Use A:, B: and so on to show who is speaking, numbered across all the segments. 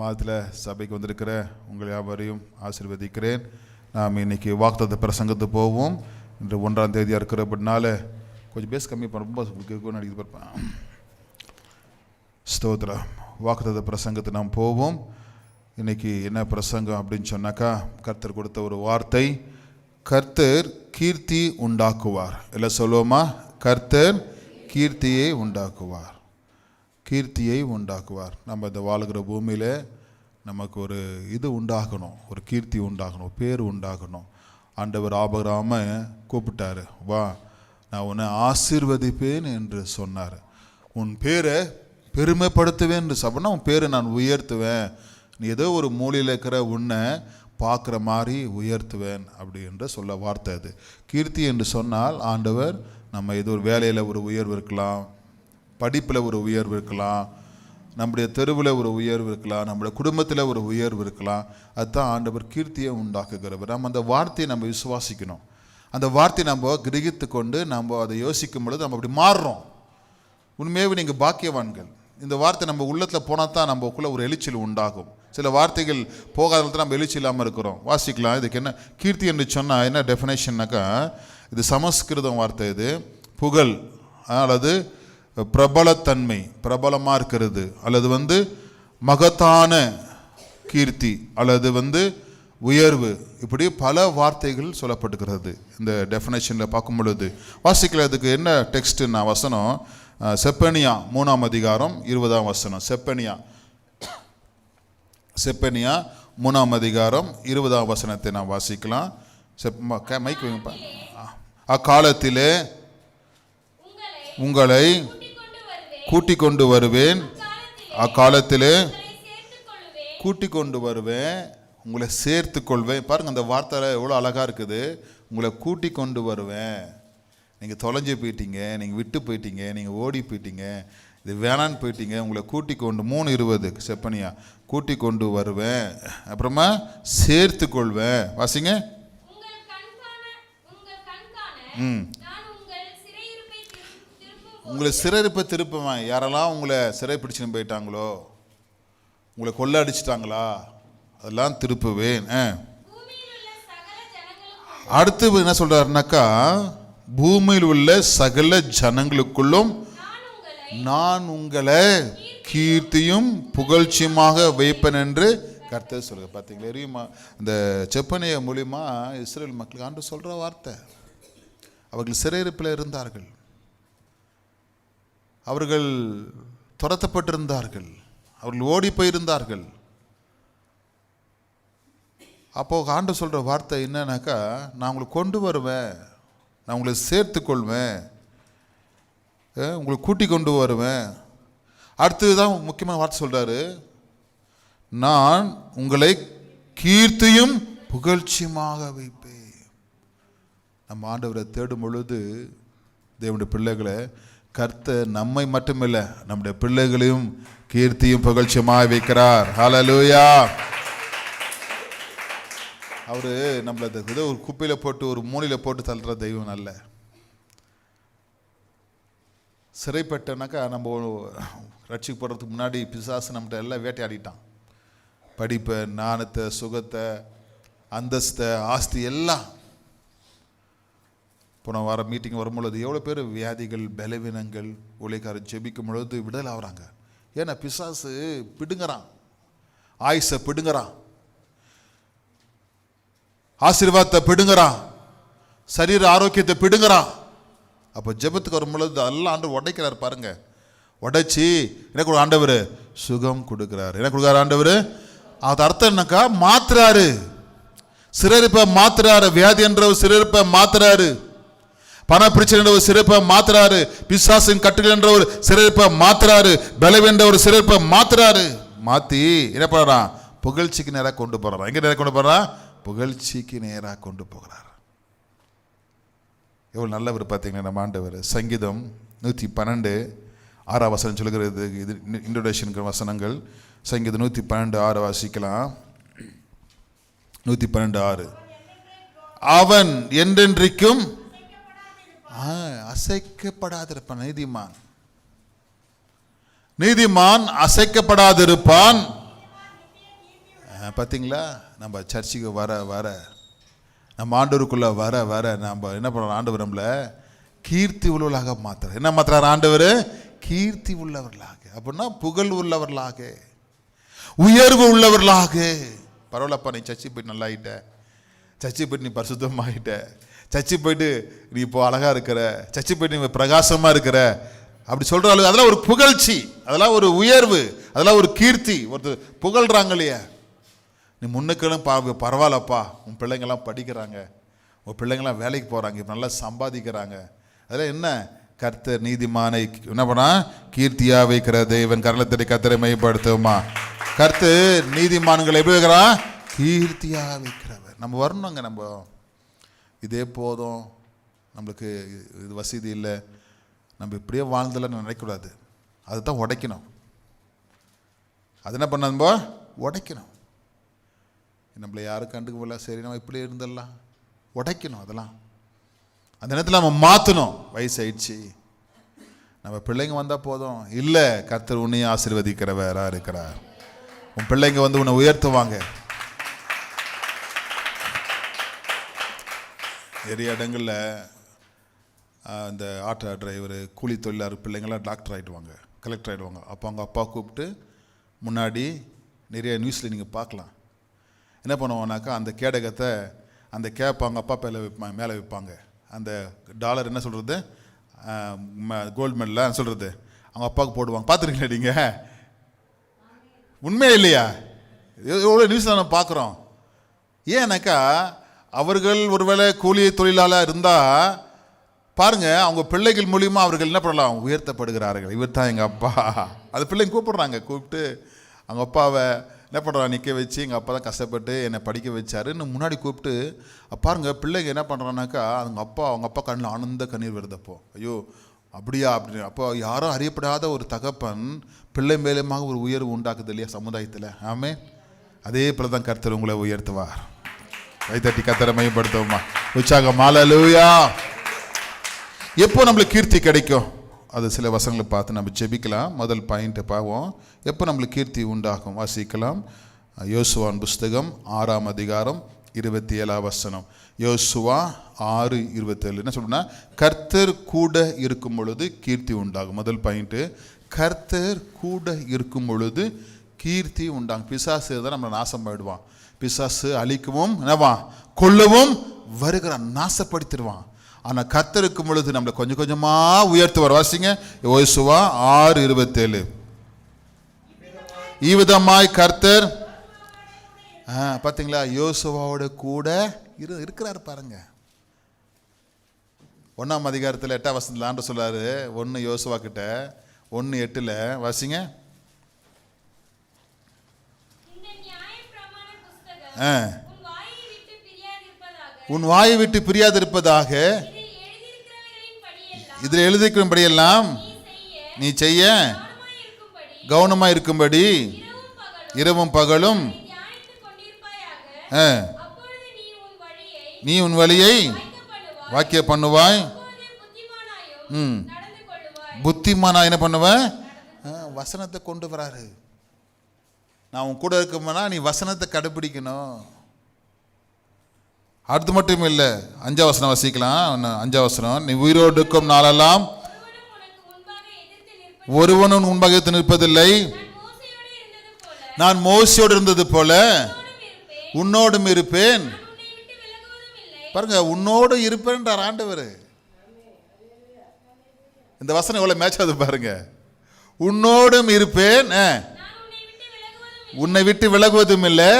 A: மாதத்தில் சபைக்கு வந்திருக்கிற உங்கள் யாவரையும் ஆசிர்வதிக்கிறேன். நாம் இன்னைக்கு வாக்குத்த பிரசங்கத்து போவோம். இன்று ஒன்றாம் தேதியாக இருக்கிறபடினால கொஞ்சம் பேஸ் கம்மி பண்ண ரொம்ப கேட்கணும்னு பார்ப்பேன் ஸ்தோத்ரா வாக்குத்த பிரசங்கத்தை நாம் போவோம். இன்னைக்கு என்ன பிரசங்கம் அப்படின்னு சொன்னாக்கா கர்த்தர் கொடுத்த ஒரு வார்த்தை கர்த்தர் கீர்த்தி உண்டாக்குவார். இல்லை சொல்லுவோமா? கர்த்தர் கீர்த்தியை உண்டாக்குவார். கீர்த்தியை உண்டாக்குவார். நம்ம இந்த வாழ்கிற பூமியில் நமக்கு ஒரு இது உண்டாகணும். ஒரு கீர்த்தி உண்டாகணும். பேர் உண்டாகணும். ஆண்டவர் ஆபராம கூப்பிட்டாரு. வா நான் உன்னை ஆசீர்வதிப்பேன் என்று சொன்னார். உன் பேரை பெருமைப்படுத்துவேன் என்று சொன்னால் உன் பேரை நான் உயர்த்துவேன். நீ ஏதோ ஒரு மூலையில் இருக்கிற உன்னை பார்க்குற மாதிரி உயர்த்துவேன் அப்படி என்று சொல்ல வார்த்தை அது. கீர்த்தி என்று சொன்னால் ஆண்டவர் நம்ம ஏதோ ஒரு வேலையில் ஒரு உயர்வு இருக்கலாம். படிப்பில் ஒரு உயர்வு இருக்கலாம் நம்முடைய தெருவில் ஒரு உயர்வு இருக்கலாம் நம்முடைய குடும்பத்தில் ஒரு உயர்வு இருக்கலாம். அதுதான் ஆண்டவர் கீர்த்தியை உண்டாக்குகிறவர். நம்ம அந்த வார்த்தையை நம்ம விசுவாசிக்கணும். அந்த வார்த்தையை நம்ம கிரகித்து கொண்டு நம்ம அதை யோசிக்கும் பொழுது நம்ம அப்படி மாறுறோம். உண்மையாகவே நீங்கள் பாக்கியவான்கள். இந்த வார்த்தை நம்ம உள்ளத்தில் போனால் தான் நம்மக்குள்ளே ஒரு எளிச்சல் உண்டாகும். சில வார்த்தைகள் போகாதத்தில் நம்ம எழுச்சி இல்லாமல் இருக்கிறோம். வாசிக்கலாம் இதுக்கு என்ன? கீர்த்தி என்று சொன்னால் என்ன டெஃபினேஷன்னாக்கா இது சமஸ்கிருதம் வார்த்தை இது. புகழ் அல்லது பிரபலத்தன்மை பிரபலமாக இருக்கிறது. அல்லது வந்து மகத்தான கீர்த்தி அல்லது வந்து உயர்வு. இப்படி பல வார்த்தைகள் சொல்லப்பட்டுக்கிறது இந்த டெஃபினேஷனில் பார்க்கும் பொழுது வாசிக்கிறதுக்கு என்ன டெக்ஸ்ட் நான் வசனம் செப்பனியா மூணாம் அதிகாரம் இருபதாம் வசனம். செப்பனியா. செப்பனியா மூணாம் அதிகாரம் இருபதாம் வசனத்தை நான் வாசிக்கலாம். செப் ம- மைக் வைங்கப்பா அக்காலத்திலே உங்களை கூட்டிக் கொண்டு வருவேன். அக்காலத்திலே கூட்டிக் கொண்டு வருவேன். உங்களை சேர்த்து கொள்வேன் பாருங்க அந்த வார்த்தை எவ்வளோ அழகாக இருக்குது. உங்களை கூட்டிக் கொண்டு வருவேன். நீங்கள் தொலைஞ்சு போயிட்டீங்க நீங்கள் விட்டு போயிட்டீங்க நீங்கள் ஓடி போயிட்டீங்க இது வேணான்னு போயிட்டீங்க உங்களை கூட்டி கொண்டு மூணு இருபது செப்பனியா கூட்டி கொண்டு வருவேன். அப்புறமா சேர்த்து கொள்வேன் வாசிங்க ம்
B: நான் உங்கள் சிறையிருப்பை திரு- திருப்பும்
A: உங்களை சிறப்பை திருப்புவேன் யாரெல்லாம் உங்களை சிறை பிடிச்சுன்னு போயிட்டாங்களோ உங்களை கொள்ள அடிச்சிட்டாங்களா அதெல்லாம் திருப்புவேன். அடுத்து என்ன சொல்கிறாருனாக்கா பூமியில் உள்ள சகல ஜனங்களுக்குள்ளும்
B: நான் உங்களை
A: கீர்த்தியும் புகழ்ச்சியுமாக வைப்பேன் என்று கர்த்தர் சொல்லுங்க பார்த்தீங்களா எரியுமா? இந்த செப்பனைய மூலியமாக இஸ்ரேல் மக்களுக்கு ஆண்டு சொல்கிற வார்த்தை. அவர்கள் சிறையிருப்பில் இருந்தார்கள். அவர்கள் துரத்தப்பட்டிருந்தார்கள். அவர்கள் ஓடி போயிருந்தார்கள் அப்போது ஆண்டு சொல்கிற வார்த்தை என்னன்னாக்கா நான் உங்களை கொண்டு வருவேன். நான் உங்களை சேர்த்து கொள்வேன். உங்களை கூட்டி கொண்டு வருவேன். அடுத்தது தான் முக்கியமான வார்த்தை சொல்கிறாரு நான் உங்களை கீர்த்தியும் புகழ்ச்சியுமாக வைப்பேன். நம்ம ஆண்டவரை தேடும் பொழுது தேவனுடைய பிள்ளைகளை கர்த்த நம்மை மட்டுமில்ல நம்முடைய பிள்ளைகளையும் கீர்த்தியும் புகழ்ச்சியமாக வைக்கிறார். ஹலலூயா அவர் நம்மளை ஏதோ ஒரு குப்பையில் போட்டு ஒரு மூலையில் போட்டு தள்ளுற தெய்வம் அல்ல. சிறைப்பட்டனாக்கா நம்ம ரட்சிக்கப்படுறதுக்கு முன்னாடி பிசாசு நம்மகிட்ட எல்லாம் வேட்டையாடிட்டான். படிப்பை நாணத்தை சுகத்தை அந்தஸ்தை ஆஸ்தி எல்லாம் போன வாரம் மீட்டிங் வரும்பொழுது எவ்வளோ பேர் வியாதிகள் பலவீனங்கள் ஊழியக்காரர் ஜெபிக்கும் பொழுது விடுதலை ஆகுறாங்க. ஏன்னா பிசாசு பிடுங்குறான். ஆயுசை பிடுங்குறான். ஆசீர்வாதத்தை பிடுங்குறான். சரீர ஆரோக்கியத்தை பிடுங்குறான். அப்போ ஜெபத்துக்கு வரும்பொழுது அதெல்லாம் ஆண்டு உடைக்கிறார் பாருங்க. உடைச்சி என்ன கொடு ஆண்டவர்? சுகம் கொடுக்குறாரு. என்ன கொடுக்குறாரு ஆண்டவர்? அது அர்த்தம் என்னக்கா? மாத்துறாரு. சிறரிப்பை மாத்துறாரு. வியாதி என்ற ஒரு சிறரிப்பை மாத்துறாரு. பண பிரச்சனை என்ற ஒரு சிறப்பை மாத்துறாரு. பிசாசின் கட்டுகள் என்ற ஒரு சிறப்பை மாத்துறாரு. பலவீனம் என்ற ஒரு சிறப்பை மாத்துறாரு. மாத்தி என்ன பண்ணுறான் புகழ்ச்சிக்கு நேராக கொண்டு போறான் எங்க நேராக கொண்டு போறான் புகழ்ச்சிக்கு நேராக கொண்டு போகிறார். எவ்வளோ நல்லவர் பார்த்தீங்கன்னா நம்ம ஆண்டவர். சங்கீதம் நூற்றி பன்னெண்டு ஆறாம் வசனம் சொல்கிறது இது இன்ட்ரோடக்ஷனுக்கு வசனங்கள். சங்கீதம் நூற்றி பன்னெண்டு ஆறு வாசிக்கலாம். நூற்றி பன்னெண்டு ஆறு. அவன் என்றென்றைக்கும் அசைக்கப்படாதிருப்பான் நீதிமான். நீதிமான் அசைக்கப்படாதிருப்பான். பார்த்தீங்களா நம்ம சர்ச்சுக்கு வர வர நம்ம ஆண்டவருக்குள்ள வர வர நம்ம என்ன பண்ணுறோம் ஆண்டவர் நம்மளை கீர்த்தி உள்ளவர்களாக மாத்துறார். என்ன மாத்துறாரு ஆண்டவர்? கீர்த்தி உள்ளவர்களாக. அப்படின்னா புகழ் உள்ளவர்களாக. உயர்வு உள்ளவர்களாக. பரவாயில்லப்பா நீ சர்ச்சை போய் நல்லா ஆயிட்ட சர்ச்சை போய் நீ பரிசுத்தமாயிட்ட. சர்ச்சை போயிட்டு நீ இப்போ அழகாக இருக்கிற சர்ச்சை போயிட்டு நீ பிரகாசமாக இருக்கிற அப்படி சொல்கிற அளவு அதெல்லாம் ஒரு புகழ்ச்சி அதெல்லாம் ஒரு உயர்வு அதெல்லாம் ஒரு கீர்த்தி. ஒருத்தர் புகழ்கிறாங்க இல்லையா நீ முன்னுக்கெல்லாம் பா பரவாயில்லப்பா உன் பிள்ளைங்கள்லாம் படிக்கிறாங்க உன் பிள்ளைங்கள்லாம் வேலைக்கு போகிறாங்க இப்போ நல்லா சம்பாதிக்கிறாங்க. அதெல்லாம் என்ன? கர்த்தர் நீதிமானை என்ன பண்ணா? கீர்த்தியா வைக்கிற தேவன் கரலத்தடி கர்த்தரை மையப்படுத்துமா கர்த்து நீதிமான்களை எப்படி வைக்கிறான் கீர்த்தியா வைக்கிறவர். நம்ம வரணுங்க நம்ம. இதே போதும். நம்மளுக்கு இது வசதி இல்லை. நம்ம இப்படியே வாழ்ந்தலன்னு நினைக்கக்கூடாது. அதுதான் உடைக்கணும். அது என்ன பண்ண உடைக்கணும். நம்மளை யாரும் கண்டுக்க போல சரி நம்ம இப்படியே இருந்துடலாம். உடைக்கணும் அதெல்லாம். அந்த நேரத்தில் நம்ம மாற்றணும் வயசாயிடுச்சு. நம்ம பிள்ளைங்க வந்தால் போதும். இல்லை கர்த்தர் உன்னையும் ஆசீர்வதிக்கிறவரா இருக்கிறார். உன் பிள்ளைங்க வந்து உன்னை உயர்த்துவாங்க. நிறைய இடங்களில் இந்த ஆட்டோ டிரைவர் கூலி தொழிலாளர் பிள்ளைங்களாம் டாக்டர் ஆகிடுவாங்க கலெக்டர் ஆகிடுவாங்க அப்போ அவங்க அப்பா கூப்பிட்டு முன்னாடி நிறைய நியூஸில் நீங்கள் பார்க்கலாம். என்ன பண்ணுவோம்னாக்கா அந்த கேடகத்தை அந்த கேப் அவங்க அப்பா மேலே வைப்பாங்க மேலே வைப்பாங்க. அந்த டாலர் என்ன சொல்கிறது கோல்டு மெடலில் சொல்கிறது அவங்க அப்பாவுக்கு போடுவாங்க. பார்த்துருக்கீங்களா நீங்கள் உண்மையே இல்லையா? எவ்வளோ நியூஸில் நம்ம பார்க்குறோம். ஏன்னாக்கா அவர்கள் ஒருவேளை கூலி தொழிலாளர் இருந்தால் பாருங்க அவங்க பிள்ளைகள் மூலியமாக அவர்கள் என்ன பண்ணலாம்? உயர்த்தப்படுகிறார்கள். இவர் தான் எங்கள் அப்பா. அது பிள்ளைங்க கூப்பிட்றாங்க. கூப்பிட்டு அவங்க அப்பாவை என்ன பண்ணுறான் நிற்க வச்சு எங்கள் அப்பா தான் கஷ்டப்பட்டு என்னை படிக்க வச்சாருன்னு முன்னாடி கூப்பிட்டு பாருங்கள் பாருங்க பிள்ளைங்க என்ன பண்ணுறானாக்கா அவங்க அப்பா அவங்க அப்பா கண்ணில் ஆனந்த கண்ணீர் வருதப்போ ஐயோ அப்படியா? அப்படின்னு அப்போ யாரும் அறியப்படாத ஒரு தகப்பன் பிள்ளை மேலுமாக ஒரு உயர்வு உண்டாக்குது இல்லையா சமுதாயத்தில்? ஆமே அதே போல தான் கருத்தர் உங்களை உயர்த்துவார். கைத்தட்டி கத்தரை மையப்படுத்துவோமா உற்சாகம். மாலலூயா எப்போ நம்மளுக்கு கீர்த்தி கிடைக்கும்? அது சில வசனங்களை பார்த்து நம்ம ஜெபிக்கலாம். முதல் பாயிண்ட்டை பார்ப்போம். எப்போ நம்மளுக்கு கீர்த்தி உண்டாகும்? வாசிக்கலாம். யோசுவான் புஸ்தகம் ஆறாம் அதிகாரம் இருபத்தி ஏழாம் வசனம். யோசுவா ஆறு இருபத்தேழு. என்ன சொல்லணும்னா கர்த்தர் கூட இருக்கும் பொழுது கீர்த்தி உண்டாகும். முதல் பாயிண்ட்டு கர்த்தர் கூட இருக்கும் பொழுது கீர்த்தி உண்டாகும். பிசாசு தான் நம்மளை நாசம் பண்ணிடுவான் பிசாசு அழிக்கவும் என்னவா? கொல்லவும் வருகிறான் நாசப்படுத்திடுவான். ஆனால் கத்தருக்கும் பொழுது நம்மளை கொஞ்சம் கொஞ்சமாக உயர்த்துவார். வாசிங்க. யோசுவா ஆறு இருபத்தேழு. ஈவிதமாய் கர்த்தர் ஆ பார்த்தீங்களா யோசுவாவோட கூட இரு இருக்கிறார் பாருங்க. ஒன்றாம் அதிகாரத்தில் எட்டாம் வசனத்தில் ஆண்டு ஒன்று யோசுவா கிட்ட ஒன்று எட்டில். வாசிங்க
B: இந்த நியாயப்பிரமாண புஸ்தகம்
A: ஆ
B: உன் வாயை விட்டு பிரியாதிருப்பதாக.
A: உன் வாயை விட்டு பிரியாதிருப்பதாக.
B: இதில்
A: எழுதிக்கும்படியெல்லாம்
B: நீ செய்ய
A: கவனமாக இருக்கும்படி
B: இரவும் பகலும் நீ உன் வழியை
A: வாக்கிய பண்ணுவாய். ம். புத்திமானா என்ன பண்ணுவேன் வசனத்தை கொண்டு வராரு. நான் உன் கூட இருக்கும்போனா நீ வசனத்தை கடைப்பிடிக்கணும். அடுத்து மட்டும் இல்லை அஞ்சா வசனம் வசிக்கலாம். அஞ்சா வசனம். நீ உயிரோடு இருக்கும் நாளெல்லாம்
B: ஒருவனும் உனக்கு முன்பாக
A: நிற்பதில்லை.
B: நான் மோசியோடு இருந்தது போல உன்னோடும் இருப்பேன்.
A: உன்னோடும் பாருங்க உன்னோடு இருப்பேன்றார் ஆண்டவர். இந்த வசனம் எவ்வளோ மேட்ச் ஆகுது பாருங்க. உன்னோடும் இருப்பேன்
B: உன்னை விட்டு விலகுவதும்
A: இல்லை.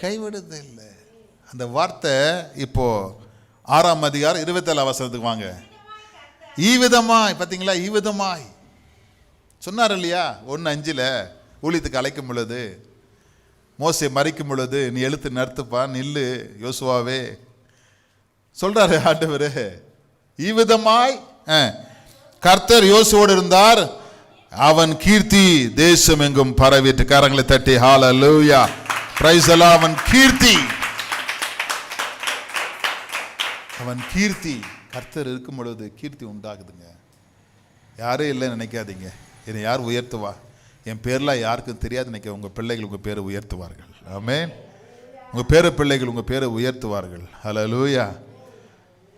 B: கைவிடுவதும் இல்லை.
A: அந்த வார்த்தை இப்போ ஆறாம் அதிகாரம் இருபத்தேழு அவசரத்துக்கு வாங்க. ஈவிதமாய் பார்த்தீங்களா ஈவிதமாய். சொன்னார் இல்லையா? ஒன்று அஞ்சில் ஊழியத்துக்கு அழைக்கும் பொழுது மோசை மறிக்கும் பொழுது நீ எழுத்து நிறுத்துப்பா நில்லு யோசுவாவே. சொல்றாரு ஆண்டவர். ஈவிதமாய் ஆ, கர்த்தர் யோசுவோடு இருந்தார். அவன் கீர்த்தி தேசம் எங்கும் பரவிட்டு கரங்களை தட்டி ஹalleluya பிரைஸ் எல்லாம் அவன் கீர்த்தி. அவன் கீர்த்தி கர்த்தர் இருக்கும் பொழுது கீர்த்தி உண்டாகுதுங்க. யாரும் இல்லை நினைக்காதீங்க. என்னை யார் உயர்த்துவா? என் பேர்லாம் யாருக்கும் தெரியாது நினைக்க உங்கள் பிள்ளைகள் உங்கள் பேரை உயர்த்துவார்கள். ஆமே உங்கள் பேர பிள்ளைகள் உங்கள் பேரை உயர்த்துவார்கள். ஹalleluya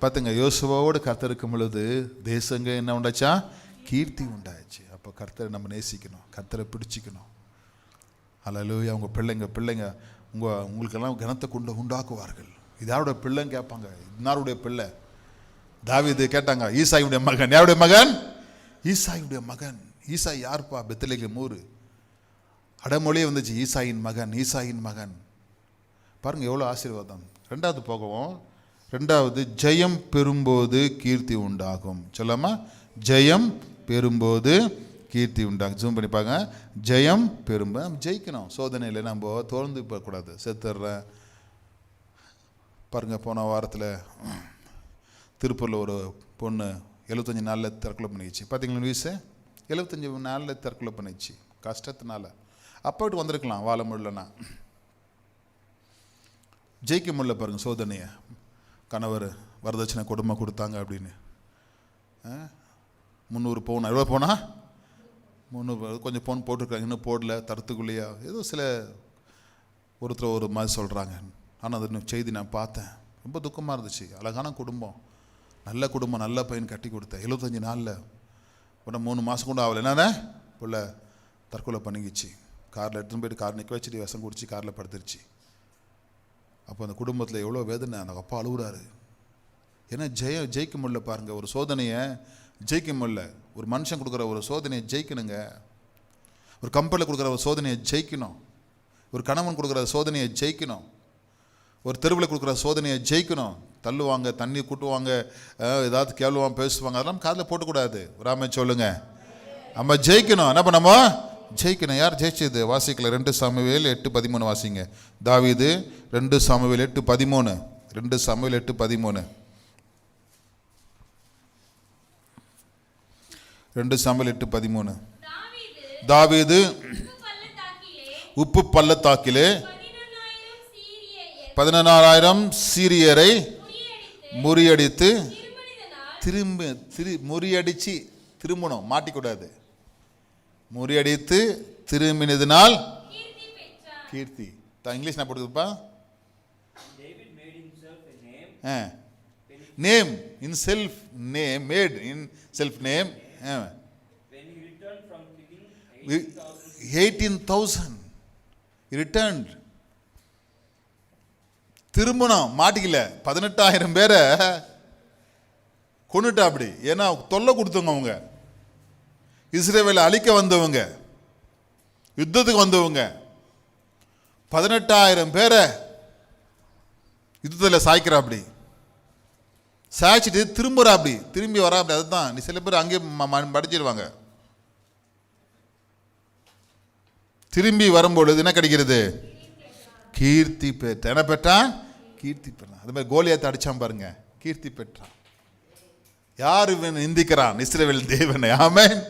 A: பார்த்துங்க யோசுவாவோடு கர்த்தர் இருக்கும் பொழுது தேசங்க என்ன உண்டாச்சா? கீர்த்தி உண்டாச்சு. அப்போ கர்த்தரை நம்ம நேசிக்கணும். கர்த்தரை பிடிச்சிக்கணும். ஹalleluya உங்கள் பிள்ளைங்க பிள்ளைங்க உங்கள் உங்களுக்கெல்லாம் கனத்தை கொண்டு உண்டாக்குவார்கள். இதாருடைய பிள்ளைங்க பிள்ளைன்னு கேட்பாங்க. இன்னாருடைய பிள்ளை? தாவிது கேட்டாங்க ஈசாயுடைய மகன். யாருடைய மகன்? ஈசாயுடைய மகன். ஈசாய் யார்ப்பா? பெத்தலைக்கு மூறு அடமொழியே வந்துச்சு ஈசாயின் மகன் ஈசாயின் மகன். பாருங்கள் எவ்வளோ ஆசீர்வாதம். ரெண்டாவது போகவும் ரெண்டாவது ஜெயம் பெறும்போது கீர்த்தி உண்டாகும். சொல்லாமா ஜெயம் பெறும்போது கீர்த்தி உண்டாங்க. ஜூம் பண்ணி பாருங்க. ஜெயம் பெறும்போது ஜெயிக்கணும். சோதனையில் நம்ம தோழ்ந்து போகக்கூடாது செத்துடுறேன் பாருங்க போன வாரத்தில் திருப்பூரில் ஒரு பொண்ணு எழுபத்தஞ்சி நாளில் தற்கொலை பண்ணிச்சு. பார்த்தீங்களா நியூஸு எழுபத்தஞ்சி நாளில் தற்கொலை பண்ணிச்சு. கஷ்டத்தினால. அப்பாட்டு வந்திருக்கலாம் வாழ முடியலன்னா. ஜெயிக்க முடியல பாருங்க சோதனையை. கணவர் வரதட்சணை குடும்பம் கொடுத்தாங்க அப்படின்னு. முந்நூறு பவுன் எவ்வளோ போனா? மூணு கொஞ்சம் ஃபோன் போட்டிருக்காங்க. இன்னும் போடல தரத்துக்குள்ளேயா? ஏதோ சில ஒருத்தர் ஒரு மாதிரி சொல்கிறாங்க ஆனால் அது இன்னும் செய்தி நான் பார்த்தேன். ரொம்ப துக்கமாக இருந்துச்சு. அழகான குடும்பம். நல்ல குடும்பம் நல்ல பையன் கட்டி கொடுத்தேன் எழுபத்தஞ்சி நாளில். உடனே மூணு மாதம் கூட ஆகலை. என்னண்ணே? புள்ள தற்கொலை பண்ணிக்கிச்சு. காரில் எடுத்துன்னு போயிட்டு கார் நிற்க வச்சுட்டு விஷம் குடிச்சு காரில் படுத்துருச்சு. அப்போ அந்த குடும்பத்தில் எவ்வளோ வேதனை. அந்த அப்பா அழுகுறாரு. ஏன்னா ஜெய ஜெயிக்க முடியல பாருங்கள் ஒரு சோதனையை ஜெயிக்க முடியல. ஒரு மனுஷன் கொடுக்குற ஒரு சோதனையை ஜெயிக்கணுங்க. ஒரு கம்பெனியில் கொடுக்குற ஒரு சோதனையை ஜெயிக்கணும். ஒரு கணவன் கொடுக்குற சோதனையை ஜெயிக்கணும். ஒரு தெருவில் கொடுக்குற சோதனையை ஜெயிக்கணும். தள்ளுவாங்க தண்ணி கூட்டுவாங்க ஏதாவது கேளுவாங்க பேசுவாங்க அதெல்லாம் காதில் போட்டக்கூடாது. ராமே சொல்லுங்க. நம்ம ஜெயிக்கணும். என்ன பண்ணமோ ஜெயிக்கணும். யார் ஜெயிச்சது? வாசிக்கல ரெண்டு சாமுவேல் எட்டு பதிமூணு வாசிங்க. தாவீது ரெண்டு சாமுவேல் எட்டு பதிமூணு. ரெண்டு சாமுவேல் எட்டு பதிமூணு. ரெண்டு சாமுவேல் எட்டு பதிமூணு.
B: தாவீது உப்பு பள்ளத்தாக்கிலே
A: உப்பு
B: பதினொன்னாயிரம் சீரியரை முறியடித்து
A: திரும்ப திரு முறியடிச்சு திரும்பணும் மாட்டிக்கூடாது. முறியடித்து திரும்பினதினால்
B: கீர்த்தி.
A: தான் இங்கிலீஷ் நான் போட்டுக்கப்பா ஆ. Name in self name made in self name eighteen thousand return திரும்பணும். மாட்டிக்கல. பதினெட்டாயிரம் பேரை கொண்டுட்டா அப்படி. ஏன்னா தொல்லை கொடுத்தவங்க அவங்க. இஸ்ரேவேலை அழிக்க வந்தவங்க. யுத்தத்துக்கு வந்தவங்க. பதினெட்டாயிரம் பேரை யுத்தத்தில் சாய்க்கிறா அப்படி. சாய்ச்சிட்டு திரும்புகிறா அப்படி. திரும்பி வரா அப்படி. அதுதான். நீ சில பேர் அங்கேயே ம- ம- திரும்பி வரும்பொழுது என்ன கிடைக்கிறது? கீர்த்தி பெற்ற என்ன பெற்றான்? கீர்த்தி பெற்றான். அது மாதிரி கோலியாத்தை அடித்தான் பாருங்க. கீர்த்தி பெற்றான். யார் இவன் நிந்திக்கிறான்? இஸ்ரேவேல் தேவனை. ஆமேன்.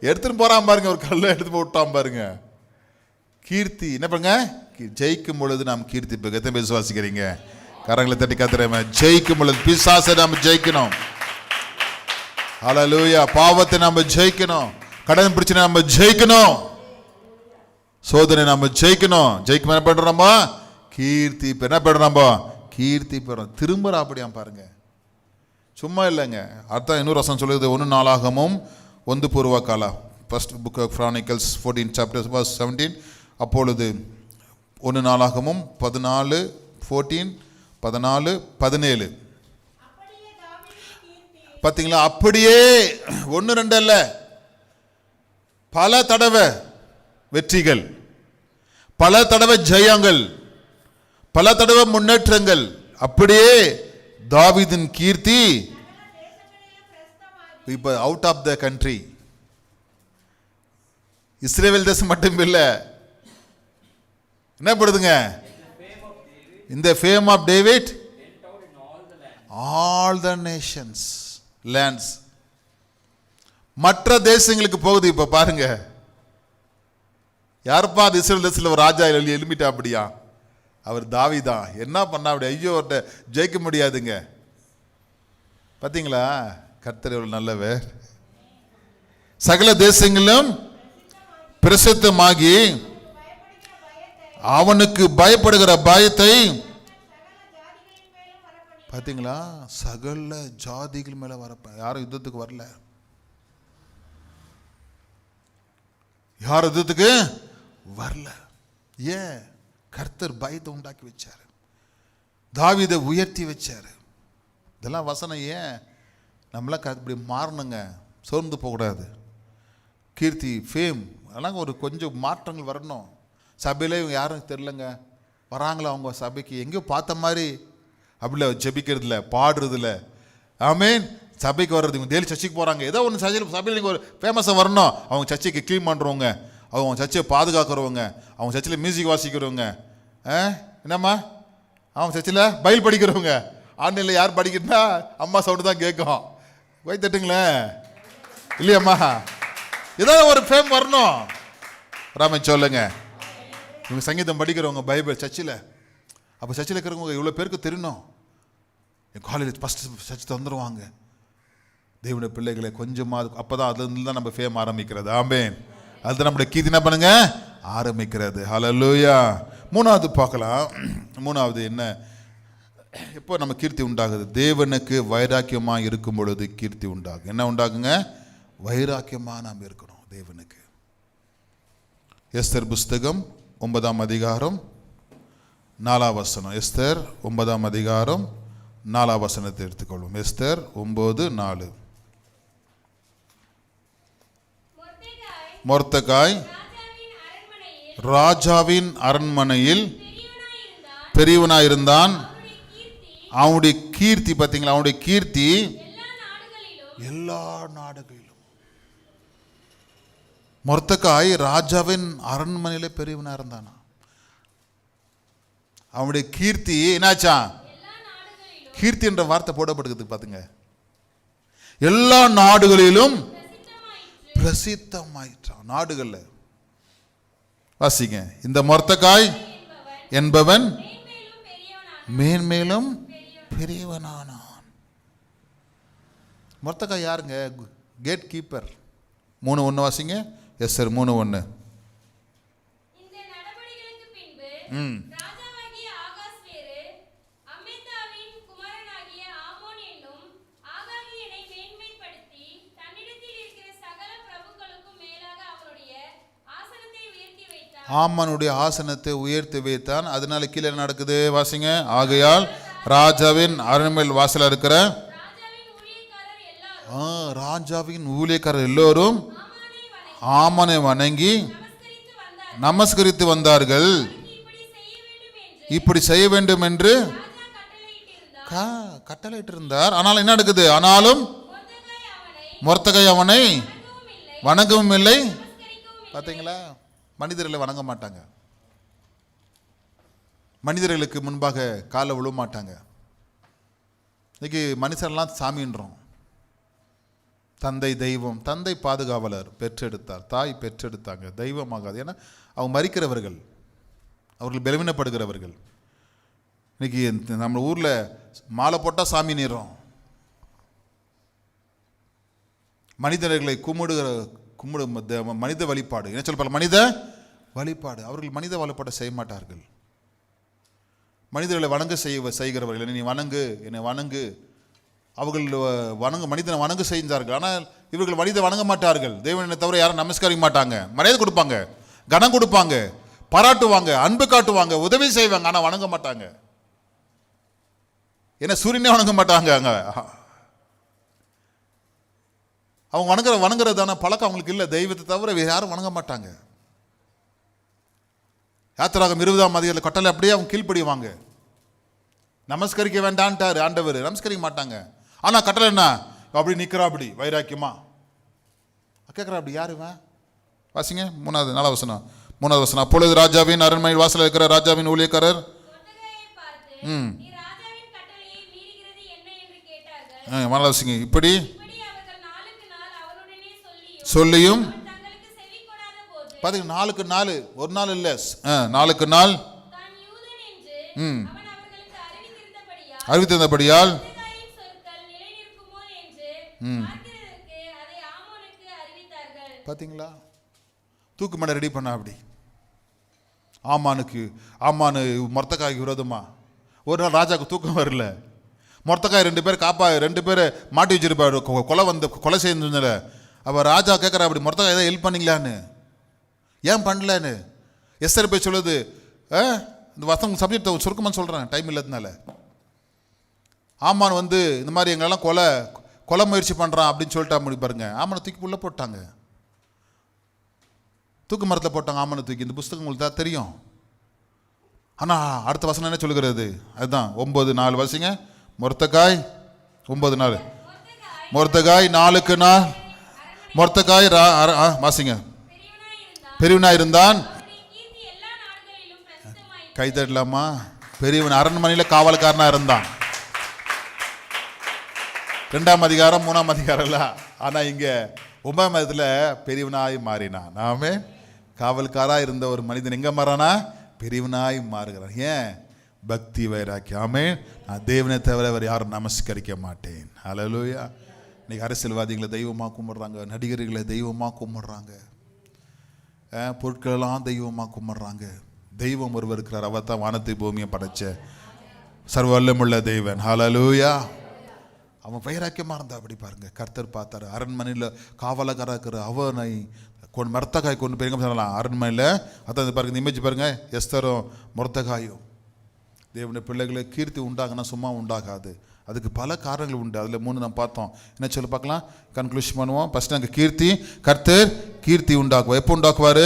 A: எடுத்துன்னு போகிறான் பாருங்க. ஒரு கல்லை எடுத்து விட்டான் பாருங்க. கீர்த்தி என்ன பண்ணுங்க? கீ- ஜெயிக்கும் பொழுது நாம் கீர்த்தி பெற்க எத்தனை பேர் விசுவாசிக்கிறீங்க? கரங்களை தட்டி கத்துறேன் ஜெயிக்கும் பொழுது பிசாசை நாம் ஜெயிக்கணும். அலலூயா பாவத்தை நம்ம ஜெயிக்கணும். கடன் பிரச்சனை நம்ம ஜெயிக்கணும். சோதனை நம்ம ஜெயிக்கணும். ஜெயிக்கும் என்ன பண்றோமா கீர்த்தி பெ- என்ன பண்றோம் கீர்த்தி பெறோம். திரும்ப அப்படியா பாருங்க. சும்மா இல்லைங்க. அடுத்த இன்னொரு ரசம் சொல்லுது. ஒன்று நாளாகமும் ஒன்று பூர்வ காலா. First book of chronicles fourteen chapters seventeen அப்பொழுது ஒன்று நாளாகமும் பதினாலு ஃபோர்டீன் பதினாலு பதினேழு. பார்த்தீங்களா அப்படியே ஒன்று ரெண்டு அல்ல. பல தடவை வெற்றிகள் பல தடவை ஜெயங்கள் பல தடவை முன்னேற்றங்கள். அப்படியே தாவிதின் கீர்த்தி இப்போ அவுட் ஆஃப் த கண்ட்ரி இஸ்ரேவேல் தேசம் மட்டும் இல்லை. என்ன படுதுங்க? இந்த fame of David
C: in all the land.
A: All the nations lands மற்ற தேசங்களுக்கு போகுது இப்ப பாருங்க. யாருப்பா அது இஸ்ரேல் தேசத்தில் ஒரு ராஜா எழு எழுமிட்டா அப்படியா அவர் தாவிதான் என்ன பண்ணா அப்படி? ஐயோ அவர்கிட்ட ஜெயிக்க முடியாதுங்க. பார்த்தீங்களா கர்த்தர் எவ்வளவு நல்லவர். சகல தேசங்களிலும் பிரசித்தமாகி அவனுக்கு பயப்படுகிற பயத்தை பார்த்தீங்களா சகல ஜாதிகள் மேல வரப்ப யாரும் யுத்தத்துக்கு வரல. யார் யுத்தத்துக்கு? வரல. ஏன்? கர்த்தர் பயத்தை உண்டாக்கி வச்சார். தாவிதை உயர்த்தி வச்சார். இதெல்லாம் வசனம் ஏன்? நம்மளாம் க- இப்படி மாறணுங்க. சோர்ந்து போகக்கூடாது. கீர்த்தி ஃபேம் அதெல்லாம் ஒரு கொஞ்சம் மாற்றங்கள் வரணும். சபையில் இவங்க யாரும் தெரிலங்க வராங்களா அவங்க சபைக்கு. எங்கேயோ பார்த்த மாதிரி அப்படில ஜெபிக்கிறதுல பாடுறதில்ல. ஆமீன். சபைக்கு வர்றது இவங்க டெய்லி சர்ச்சுக்கு போகிறாங்க ஏதோ ஒன்று சர்ச்சையில் சபையில் நீங்கள் ஒரு ஃபேமஸாக வரணும். அவங்க சர்ச்சைக்கு க்ளீன் பண்ணுறவங்க அவங்க சர்ச்சையை பாதுகாக்கிறவங்க. அவங்க சர்ச்சில் மியூசிக் வாசிக்கிறவங்க. ஆ? என்னம்மா? அவங்க சர்ச்சில் பயில் படிக்கிறவங்க. ஆன்லைனில் யார் படிக்கிறா அம்மா சவுண்டு தான் கேட்கும். போய் தட்டுங்களேன். இல்லையம்மா? ஏதாவது ஒரு ஃபேம் வரணும். ராமன் சொல்லுங்க. இவங்க சங்கீதம் படிக்கிறவங்க பைபிள் சர்ச்சில். அப்போ சர்ச்சில் இருக்கிறவங்க இவ்வளோ பேருக்கு தெரியணும். என் காலேஜ் ஃபஸ்ட்டு சர்ச் தந்துடுவாங்க தேவனுடைய பிள்ளைகளை கொஞ்சமாக அப்போ தான் அதுலேருந்து தான் நம்ம ஃபேம் ஆரம்பிக்கிறது. ஆம்பேன் அதுதான் நம்முடைய கீர்த்தி. என்ன பண்ணுங்க? ஆரம்பிக்கிறது. லூயா மூணாவது பார்க்கலாம். மூணாவது என்ன? எப்போ நம்ம கீர்த்தி உண்டாகுது? தேவனுக்கு வைராக்கியமாக இருக்கும் பொழுது கீர்த்தி உண்டாகும். என்ன உண்டாகுங்க? வைராக்கியமாக நாம் இருக்கணும் தேவனுக்கு. எஸ்தர் புஸ்தகம் ஒன்பதாம் அதிகாரம் நாலாம் வசனம். எஸ்தர் ஒன்பதாம் அதிகாரம் நாலாம் வசனத்தை எடுத்துக்கொள்வோம். எஸ்தர் ஒம்பது நாலு. மொர்த்தகாய்
B: ராஜாவின் அரண்மனையில் பெரியவனாயிருந்தான்.
A: பெரியவனாக இருந்தான்
B: அவனுடைய கீர்த்தி
A: பார்த்தீங்களா அவனுடைய கீர்த்தி
B: எல்லா நாடுகளிலும்
A: எல்லா நாடுகளிலும் மொர்த்தக்காய் ராஜாவின் அரண்மனையில் பெரியவனா இருந்தானா? அவனுடைய கீர்த்தி என்னாச்சா? கீர்த்தி என்ற வார்த்தை போடப்படுகிறது பாத்துங்க. எல்லா நாடுகளிலும் பிரசித்தமாயிற்றான். நாடுகள்ல. வாசிங்க. இந்த மொர்த்தக்காய்
B: என்பவன் மேன்மேலும்
A: மேன்மேலும் பெரியவனானான். மொர்த்தக்காய் யாருங்க? கேட் கீப்பர் மூணு ஒன்று வாசிங்க. எஸ் சார் மூணு ஒன்று ம். ஆமனுடைய ஆசனத்தை உயர்த்தி வைத்தான். அதனால கீழே என்ன நடக்குது? வாசிங்க. ஆகையால் ராஜாவின் அரண்மனையில் வாசல இருக்கிற
B: ராஜாவின் ஊழியக்காரர் எல்லாரும்
A: ஆ, ராஜாவின் ஊழியக்காரர் எல்லோரும்
B: ஆமானை வணங்கி நமஸ்கரித்து வந்தார்
A: நமஸ்கரித்து வந்தார்கள்.
B: இப்படி செய்ய வேண்டும் என்று கட்டளையிட்டிருந்தார்.
A: கா- கட்டளையிட்டு இருந்தார் ஆனால் என்ன நடக்குது? ஆனாலும் மொர்த்தகை அவனை
B: வணங்கவும் இல்லை.
A: பார்த்தீங்களா மனிதர்களை வணங்க மாட்டாங்க. மனிதர்களுக்கு முன்பாக காலை விழ மாட்டாங்க. இன்னைக்கு மனுஷர்லாம் சாமின்றோம். தந்தை தெய்வம் தந்தை பாதுகாவலர் பெற்றெடுத்தார் தாய் பெற்றெடுத்தாங்க தெய்வமாகாது. ஏன்னா அவங்க மறிக்கிறவர்கள் அவர்கள் பலவீனப்படுகிறவர்கள். இன்றைக்கி நம்ம ஊரில் மாலை போட்டால் சாமி நிறோம். மனிதர்களை கும்பிடுகிற கும்பிடு மனித வழிபாடு. என்ன சொல்ல மனித வழிபாடு. அவர்கள் மனித வழிபாட்டை செய்ய மாட்டார்கள். மனிதர்களை வணங்க செய்ய செய்கிறவர்கள். நீ வணங்கு என்னை வணங்கு அவர்கள் வ- வணங்க மனிதனை வணங்க செய்தார்கள். ஆனால் இவர்கள் மனித வணங்க மாட்டார்கள். தேவனை தவிர யாரும் நமஸ்கரிக்க மாட்டாங்க. மரியாதை கொடுப்பாங்க. கனம் கொடுப்பாங்க. பாராட்டுவாங்க. அன்பு காட்டுவாங்க. உதவி செய்வாங்க. ஆனால் வணங்க மாட்டாங்க. ஏன்னா சூரியனே வணங்க மாட்டாங்க அங்கே. அவங்க வணங்குற வணங்குறதான பழக்கம் அவங்களுக்கு இல்லை. தெய்வத்தை தவிர வேறு யாரும் வணங்க மாட்டாங்க. யாத்திராகம் இருபதாம் அதிகாரத்தில் கட்டளை அப்படியே அவங்க கீழ்ப்படிவாங்க. நமஸ்கரிக்க வேண்டான்ட்டாரு. ஆண்டவர். நமஸ்கரிக்க மாட்டாங்க. ஆனால் கட்டளை என்ன? அப்படி நிற்கிறா அப்படி வைராக்கியமா? கேட்குறா அப்படி யாருவன் வாசிங்க மூணாவது நாலாவது வசனம். மூணாவது வசனம். அப்பொழுது ராஜாவின் அரண்மனை வாசலில் இருக்கிற ராஜாவின் ஊழியக்காரர் ம். வசங்க இப்படி?
B: நாள் சொல்லியும்
A: பார்த்தீங்க நாளுக்கு நாலு ஒரு நாள் இல்லை நாளுக்கு நாள் ம்.
B: அறிவித்திருந்தபடியால்
A: அறிவித்திருந்தபடியால்
B: மொர்தெகாயின் சொற்கள் நிலைநிற்குமோ என்று பார்க்கிறதற்கு அதை ஆமோனுக்கு அறிவித்தார்கள்
A: பார்த்தீங்களா தூக்கு மேடை ரெடி பண்ணா அப்படி. ஆமானுக்கு ஆமானு மொர்த்தக்காய்க்கு விரோதமா? ஒரு நாள் ராஜாவுக்கு தூக்கம் வரல. மொர்த்தக்காய் ரெண்டு பேர் காப்பா ரெண்டு பேர் மாட்டி வச்சிருப்பாரு. கொலை வந்து கொலை செய்யணும்ல அப்போ ராஜா கேட்குறா அப்படி மொர்த்தக்காய் ஏதாவது ஹெல்ப் பண்ணீங்களான்னு? ஏன் பண்ணலன்னு? எஸ்தர் போய் சொல்லுது இந்த வசம் சப்ஜெக்டை சுருக்கமாக சொல்கிறேன் டைம் இல்லாததுனால. ஆமான் வந்து இந்த மாதிரி எங்களெல்லாம் கொலை கொலை முயற்சி பண்ணுறான் அப்படின்னு சொல்லிட்டு அப்படி பாருங்க. ஆமானை தூக்கி உள்ள போட்டாங்க. தூக்கு மரத்தில் போட்டாங்க ஆமனை தூக்கி. இந்த புஸ்தகம் உங்களுக்கு தான் தெரியும். ஆனால் அடுத்த வசனம் என்ன சொல்லுகிறது? அதுதான் ஒம்பது நாலு வசிங்க. மொர்த்தக்காய் ஒம்பது நாலு. மொர்த்தக்காய் நாளுக்கு நாள் மொர்த்தக்காய் வாசிங்க.
B: பெரியவனாயிருந்தான்
A: பெரியவனா இருந்தான்.
B: அவருடைய கீர்த்தி எல்லா நாடுகளிலும் பிரசித்தமாயிற்று
A: கை தட்டலாமா பெரியவன் அரண்மனையில் காவல்காரனா இருந்தான். ரெண்டாம் அதிகாரம் மூணாம் அதிகாரம் இல்ல. ஆனால் இங்கே ஒன்பதாம் மதத்தில் பெரியவனாய் மாறினான். நாமே காவல்காராக இருந்த ஒரு மனிதன் எங்கே மாறானா? பெரியவனாய் மாறுகிறான். ஏன்? பக்தி வைராக்கியாமே. நான் தேவனை தவிர வேறு யாரும் நமஸ்கரிக்க மாட்டேன். அலலூயா இன்றைக்கி அரசியல்வாதிகளை தெய்வமாக கும்பிட்றாங்க நடிகர்களை தெய்வமாக கும்பிட்றாங்க. பொருட்களெல்லாம் தெய்வமாக கும்பிட்றாங்க. தெய்வம் ஒருவர் இருக்கிறார். அவர் தான் வானத்தை பூமியை படைச்ச சர்வல்லமுள்ள தெய்வன் ஹலலூயா அவன் வைராக்கியமாக இருந்தா அப்படி பாருங்க. கர்த்தர் பார்த்தாரு அரண்மனையில் காவலக்காரா இருக்கிற அவனை கொண்டு மரத்தக்காய் கொண்டு போயிருங்க சொல்லலாம் அரண்மனையில் அதான் பாருங்க இந்த இமேஜ் பாருங்க எஸ்தரும் மொர்த்தகாயும் தேவனுடைய பிள்ளைகளை கீர்த்தி உண்டாகுனா சும்மா உண்டாகாது. அதுக்கு பல காரணங்கள் உண்டு. அதில் மூணு நம்ம பார்த்தோம். என்ன சொல்லி பார்க்கலாம்? கன்க்ளூஷன் பண்ணுவோம். ஃபஸ்ட் நாங்கள் கீர்த்தி கர்த்தர் கீர்த்தி உண்டாக்குவோம் எப்போ உண்டாக்குவார்?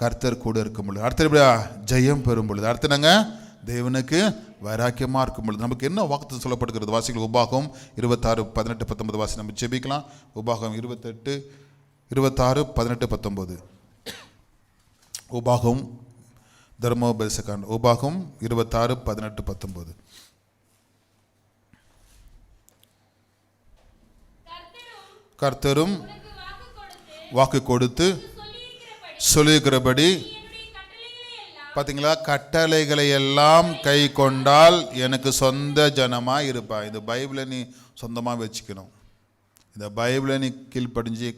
A: கர்த்தர் கூட இருக்கும் பொழுது அடுத்து எப்படியா? ஜெயம் பெறும் பொழுது அடுத்து நாங்கள் தேவனுக்கு வைராக்கியமாக இருக்கும் பொழுது நமக்கு என்ன வாக்குத்தம் சொல்லப்படுகிறது? வாசிகள் உபாகம் இருபத்தாறு பதினெட்டு பத்தொன்பது வாசி நம்ம ஜெபிக்கலாம். உபாகம் இருபத்தெட்டு இருபத்தாறு பதினெட்டு பத்தொன்பது. உபாகம் தர்மோபரிசகாண்ட் உபாகம் இருபத்தாறு பதினெட்டு பத்தொன்பது.
B: கர்த்தரும் வாக்கு
A: வாக்கு கொடுத்து
B: சொல்லியிருக்கிறபடி
A: சொல்லியிருக்கிறபடி
B: என்னுடைய கட்டளைகளை எல்லாம்
A: பார்த்தீங்களா கட்டளைகளை எல்லாம் கை கொண்டால் எனக்கு சொந்த ஜனமாக இருப்பாள் இந்த பைபிளை நீ சொந்தமாக வச்சுக்கணும். இந்த பைபிளை நீ கீழ்ப்படிஞ்சு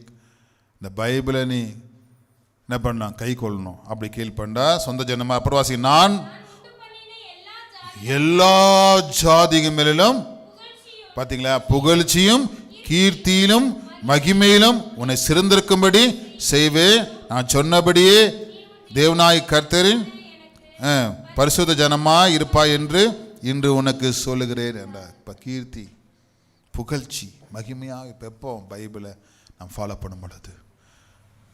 A: இந்த பைபிளை நீ என்ன பண்ணான் கை கொள்ளணும். அப்படி கீழ்ப்பண்டா சொந்த ஜனமாக அப்புறம் வாசி நான்
B: எல்லா
A: ஜாதிக மேலும்
B: புகழ்ச்சியும்
A: பார்த்தீங்களா புகழ்ச்சியும் கீர்த்தியிலும் மகிமையிலும் உன்னை சிறந்திருக்கும்படி செய்வே நான் சொன்னபடியே தேவநாய் கர்த்தரின் பரிசுத்த ஜனமாக இருப்பாய் என்று இன்று உனக்கு சொல்லுகிறேன் என்றார். இப்போ கீர்த்தி புகழ்ச்சி மகிமையாக இப்போ எப்போ பைபிளை நாம் ஃபாலோ பண்ணும் பொழுது?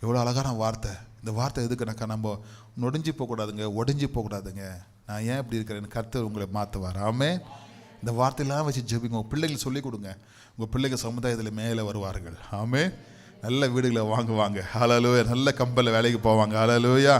A: எவ்வளோ அழகான வார்த்தை. இந்த வார்த்தை எதுக்குனாக்கா நம்ம நொடிஞ்சு போகக்கூடாதுங்க ஒடிஞ்சு போகக்கூடாதுங்க. நான் ஏன் இப்படி இருக்கிறேன்னு கருத்து உங்களை மாற்றுவார் ஆமே இந்த வார்த்தையெல்லாம் வச்சு ஜெபிங்க. உங்கள் பிள்ளைகளுக்கு சொல்லிக் கொடுங்க. உங்கள் பிள்ளைங்க சமுதாயத்தில் மேலே வருவார்கள். ஆமே நல்ல வீடுகளை வாங்குவாங்க. ஹalleluya நல்ல கம்பலில் வேலைக்கு போவாங்க. ஹalleluya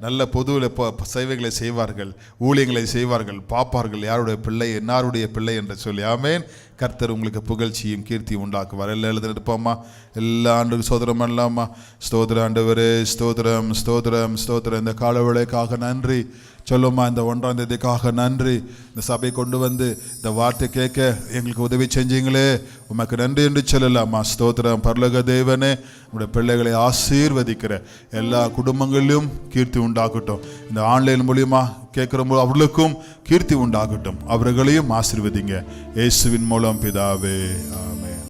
A: நல்ல பொதுவில் இப்போ சேவைகளை செய்வார்கள் ஊழியங்களை செய்வார்கள் பார்ப்பார்கள் யாருடைய பிள்ளை என்னாருடைய பிள்ளை என்று சொல்லி. ஆமேன். கர்த்தர் உங்களுக்கு புகழ்ச்சியும் கீர்த்தியும் உண்டாக்குவார். எல்லாம் எழுதிருப்போம்மா எல்லா ஆண்டுக்கு சோதரம் பண்ணலாமா ஸ்தோத்திர ஆண்டவரே ஸ்தோத்திரம் ஸ்தோத்திரம் ஸ்தோத்திரம். இந்த காலவழைக்காக நன்றி. சொல்லுமா இந்த ஒன்றாம் தேதிக்காக நன்றி. இந்த சபை கொண்டு வந்து இந்த வார்த்தை கேட்க எங்களுக்கு உதவி செஞ்சீங்களே. உமக்கு நன்றி என்று சொல்லலாமா? ஸ்தோத்திரம். பர்லக தேவனே உங்களுடைய பிள்ளைகளை ஆசீர்வதிக்கிற எல்லா குடும்பங்களிலும் கீர்த்தி உண்டாகட்டும். இந்த ஆன்லைன் மூலியமா கேட்குற அவர்களுக்கும் கீர்த்தி உண்டாகட்டும். அவர்களையும் ஆசீர்வதிங்க. இயேசுவின் மூலம் பிதாவே ஆமென்.